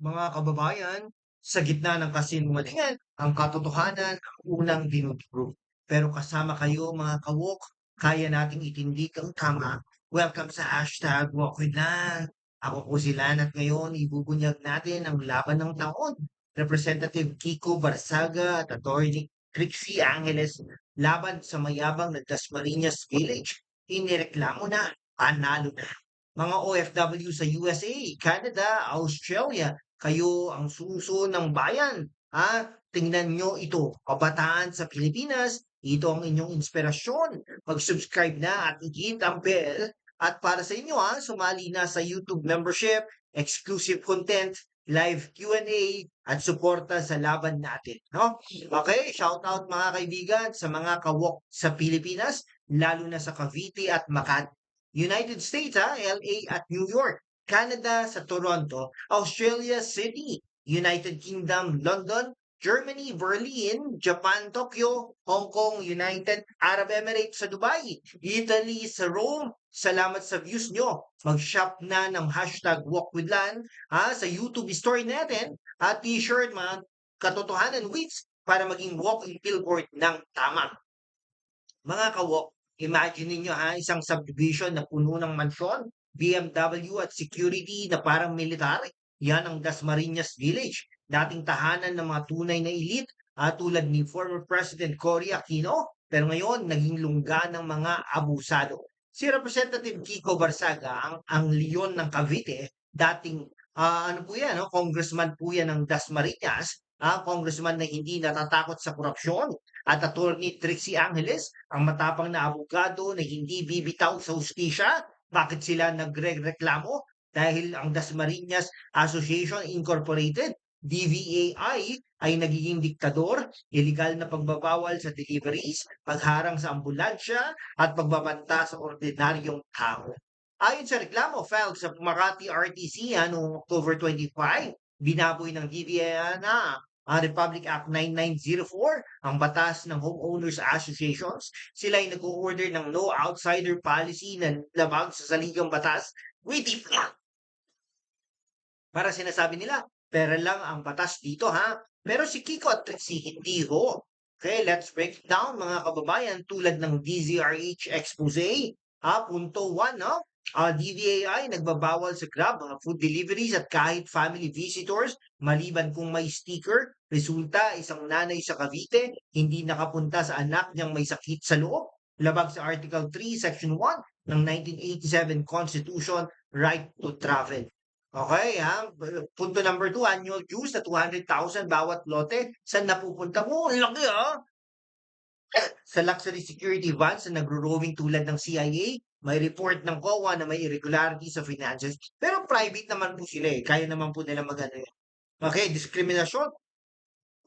Mga kababayan, sa gitna ng kasinungalingan, ang katotohanan ang unang dinuduro. Pero kasama kayo mga kawok, kaya nating itindig ang tama. Welcome sa hashtag Walk with Lan. Ako po si Lan at ngayon ibubunyag natin ang laban ng taon. Representative Kiko Barsaga at Attorney Trixie Angeles laban sa mayabang na Dasmariñas Village. Inireklamo na, panalo na. Mga OFW sa USA, Canada, Australia, kayo ang suso ng bayan. Ha? Tingnan nyo ito, kabataan sa Pilipinas, ito ang inyong inspirasyon. Mag-subscribe na at i-hit ang bell. At para sa inyo, ha, sumali na sa YouTube membership, exclusive content, live Q&A, at suporta sa laban natin. No? Okay, shout out mga kaibigan sa mga kawok sa Pilipinas, lalo na sa Cavite at Makati. United States, ha, LA at New York. Canada sa Toronto, Australia Sydney, United Kingdom London, Germany Berlin, Japan Tokyo, Hong Kong United Arab Emirates sa Dubai, Italy sa Rome. Salamat sa views nyo. Mag-shop na ng hashtag WalkWithLan ha, sa YouTube story natin at t-shirt mga katotohanan weeks para maging walking billboard ng tama. Mga kawok, imagine niyo ha, isang subdivision na puno ng mansyon, BMW at security na parang militar. Yan ang Dasmariñas Village, dating tahanan ng mga tunay na elite at tulad ni former President Cory Aquino, pero ngayon naging lungga ng mga abusado. Si Representative Kiko Barsaga, ang, ang leon ng Cavite, dating uh, ano po yan, no? congressman po yan ng Dasmariñas, uh, congressman na hindi natatakot sa korupsyon, at attorney Trixie Angeles, ang matapang na abogado na hindi bibitaw sa hustisya bakit sila nagre-reklamo? Dahil ang Dasmariñas Association Incorporated, DVAI, ay nagiging diktador, illegal na pagbabawal sa deliveries, pagharang sa ambulansya, at pagbabanta sa ordinaryong tao. Ayon sa reklamo filed sa Makati RTC noong October 25, binaboy ng DVAI na ang Republic Act 9904, ang batas ng Homeowners Associations. Sila ay nag-order ng no outsider policy na labag sa saligang batas. Wait, para sinasabi nila, pera lang ang batas dito ha. Pero si Kiko at si hindi ho. Okay, let's break down mga kababayan tulad ng DZRH expose. Ha, punto 1, no? Uh, DVAI nagbabawal sa Grab mga food deliveries at kahit family visitors maliban kung may sticker. Resulta, isang nanay sa Cavite hindi nakapunta sa anak niyang may sakit sa loob. Labag sa Article 3, Section 1 ng 1987 Constitution, Right to Travel. Okay, ha? Punto number 2, annual dues na 200,000 bawat lote. Saan napupunta mo? Laki, ha? Sa luxury security vans na nagro-roaming tulad ng CIA, may report ng COA na may irregularity sa finances. Pero private naman po sila eh. Kaya naman po nila mag-ano yun. Okay, diskriminasyon.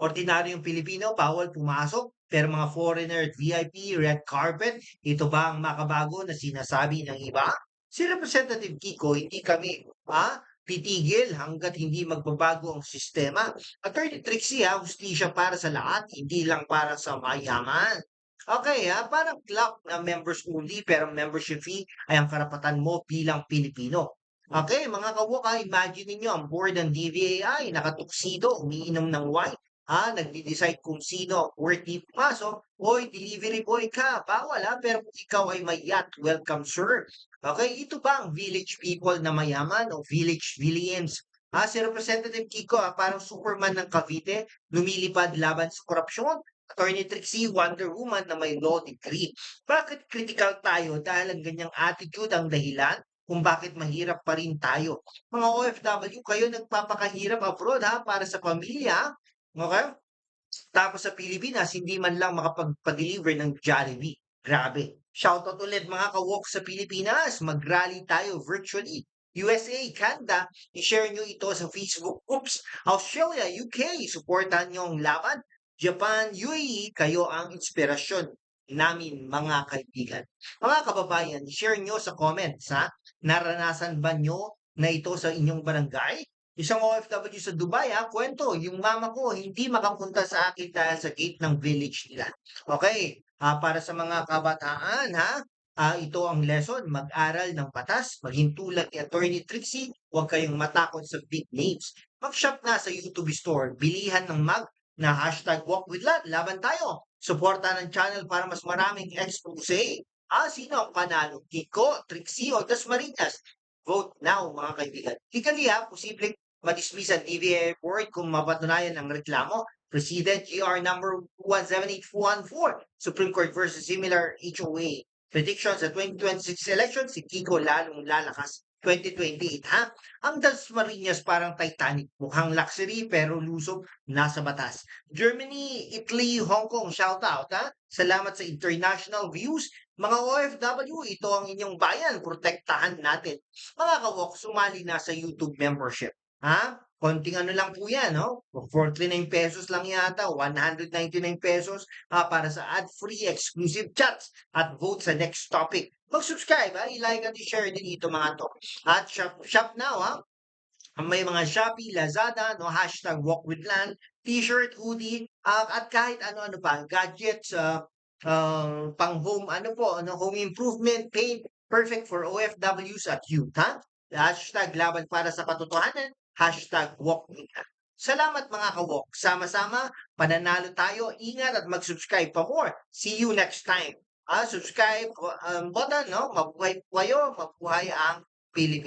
Ordinaryong Pilipino, bawal pumasok. Pero mga foreigner at VIP, red carpet, ito ba ang makabago na sinasabi ng iba? Si Representative Kiko, hindi kami ha, titigil hanggat hindi magbabago ang sistema. Attorney Trixie, ha, hustisya para sa lahat, hindi lang para sa mayaman. Okay, ha? Parang club na members only pero membership fee ay ang karapatan mo bilang Pilipino. Okay, mga kawaka, imagine niyo ang board ng DVAI, nakatuksido, umiinom ng wine, ha, nagdi-decide kung sino worthy pumasok, oy, delivery boy ka, bawal ha, pero kung ikaw ay may yacht, welcome sir. Okay, ito ba ang village people na mayaman o village villains? Ha, si Representative Kiko, ha, parang Superman ng Cavite, lumilipad laban sa korupsyon, Attorney Trixie, Wonder Woman na may law degree. Bakit critical tayo dahil ang ganyang attitude ang dahilan kung bakit mahirap pa rin tayo. Mga OFW, kayo nagpapakahirap abroad ha, para sa pamilya. Okay? Tapos sa Pilipinas, hindi man lang makapagpa-deliver ng Jollibee. Grabe. Shoutout ulit mga kawok sa Pilipinas. Mag-rally tayo virtually. USA, Canada, i-share nyo ito sa Facebook groups. Australia, UK, supportan nyo ang laban. Japan, UAE, kayo ang inspirasyon namin mga kaibigan. Mga kababayan, share nyo sa comments ha. Naranasan ba nyo na ito sa inyong barangay? Isang OFW sa Dubai ha, kwento, yung mama ko hindi makapunta sa akin dahil sa gate ng village nila. Okay, uh, para sa mga kabataan ha, uh, ito ang lesson, mag-aral ng batas, maging tulad ni Attorney Trixie, huwag kayong matakot sa big names. mag-shop na sa YouTube Store. Bilihan ng mag na hashtag walk with Lat. Laban tayo. Suporta ng channel para mas maraming expose. Ah, sino ang panalo? Kiko, Trixie, o Dasmariñas? Vote now, mga kaibigan. Legally ha, posibleng madismiss ang DVA board kung mapatunayan ang reklamo. President GR number 17814, Supreme Court versus similar HOA. Prediction sa 2026 election, si Kiko lalong lalakas 2028 ha. Ang Dasmariñas parang Titanic, mukhang luxury pero lusob nasa batas. Germany, Italy, Hong Kong, shout out ha. Salamat sa international views. Mga OFW, ito ang inyong bayan, protektahan natin. Mga kawok, sumali na sa YouTube membership. Ha? Konting ano lang po yan, no? 49 pesos lang yata, 199 pesos ah, para sa ad-free exclusive chats at vote sa next topic. Mag-subscribe, ha? I-like at i-share din ito mga to. At shop, shop now, ha? May mga Shopee, Lazada, no? Hashtag walk with land, t-shirt, hoodie, ah, at kahit ano-ano pa, gadgets, ah, ah, pang home, ano po, ano, home improvement, paint, perfect for OFWs at youth, ha? Hashtag laban para sa katotohanan, hashtag walk with land. Salamat mga kawok. Sama-sama, pananalo tayo. Ingat at mag-subscribe pa more. See you next time. Ah, subscribe um, button, no? Mabuhay po kayo, mabuhay ang Pilipinas.